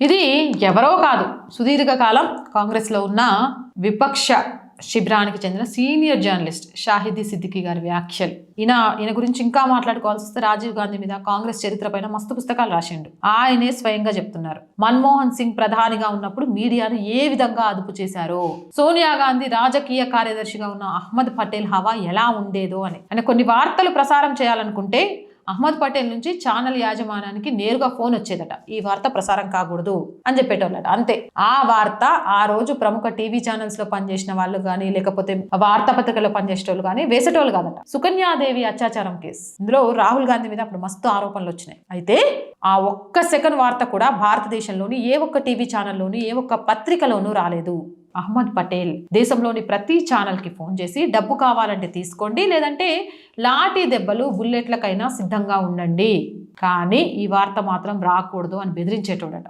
ఇది ఎవరో కాదు. సుదీర్ఘకాలం కాంగ్రెస్లో ఉన్న విపక్ష శిబిరానికి చెందిన సీనియర్ జర్నలిస్ట్ షాహిదీ సిద్దికి గారి వ్యాఖ్యలు. ఈయన ఈయన గురించి ఇంకా మాట్లాడుకోవాల్సి వస్తే రాజీవ్ గాంధీ మీద కాంగ్రెస్ చరిత్ర పైన మస్తు పుస్తకాలు రాసిండు. ఆయనే స్వయంగా చెప్తున్నారు. మన్మోహన్ సింగ్ ప్రధానిగా ఉన్నప్పుడు మీడియాను ఏ విధంగా అదుపు చేశారో? సోనియా గాంధీ రాజకీయ కార్యదర్శిగా ఉన్న అహ్మద్ పటేల్ హవా ఎలా ఉండేదో అని. ఆయన కొన్ని వార్తలు ప్రసారం చేయాలనుకుంటే అహ్మద్ పటేల్ నుంచి ఛానల్ యాజమానానికి నేరుగా ఫోన్ వచ్చేదట. ఈ వార్త ప్రసారం కాకూడదు అని చెప్పేటోళ్ళట. అంతే. ఆ వార్త ఆ రోజు ప్రముఖ టీవీ ఛానల్స్లో పనిచేసిన వాళ్ళు కానీ లేకపోతే వార్తాపత్రికలో పనిచేసేటోళ్ళు కానీ వేసేటోళ్ళు కాదట. సుకన్యాదేవి అత్యాచారం కేసు. ఇందులో రాహుల్ గాంధీ మీద అప్పుడు మస్తు ఆరోపణలు వచ్చినాయి. అయితే ఆ ఒక్క సెకండ్ వార్త కూడా భారతదేశంలోని ఏ ఒక్క టీవీ ఛానల్లోని ఏ ఒక్క పత్రికలోనూ రాలేదు. అహ్మద్ పటేల్ దేశంలోని ప్రతి ఛానల్కి ఫోన్ చేసి డబ్బు కావాలంటే తీసుకోండి లేదంటే లాఠీ దెబ్బలు బుల్లెట్లకైనా సిద్ధంగా ఉండండి. కానీ ఈ వార్త మాత్రం రాకూడదు అని బెదిరించేటోడట.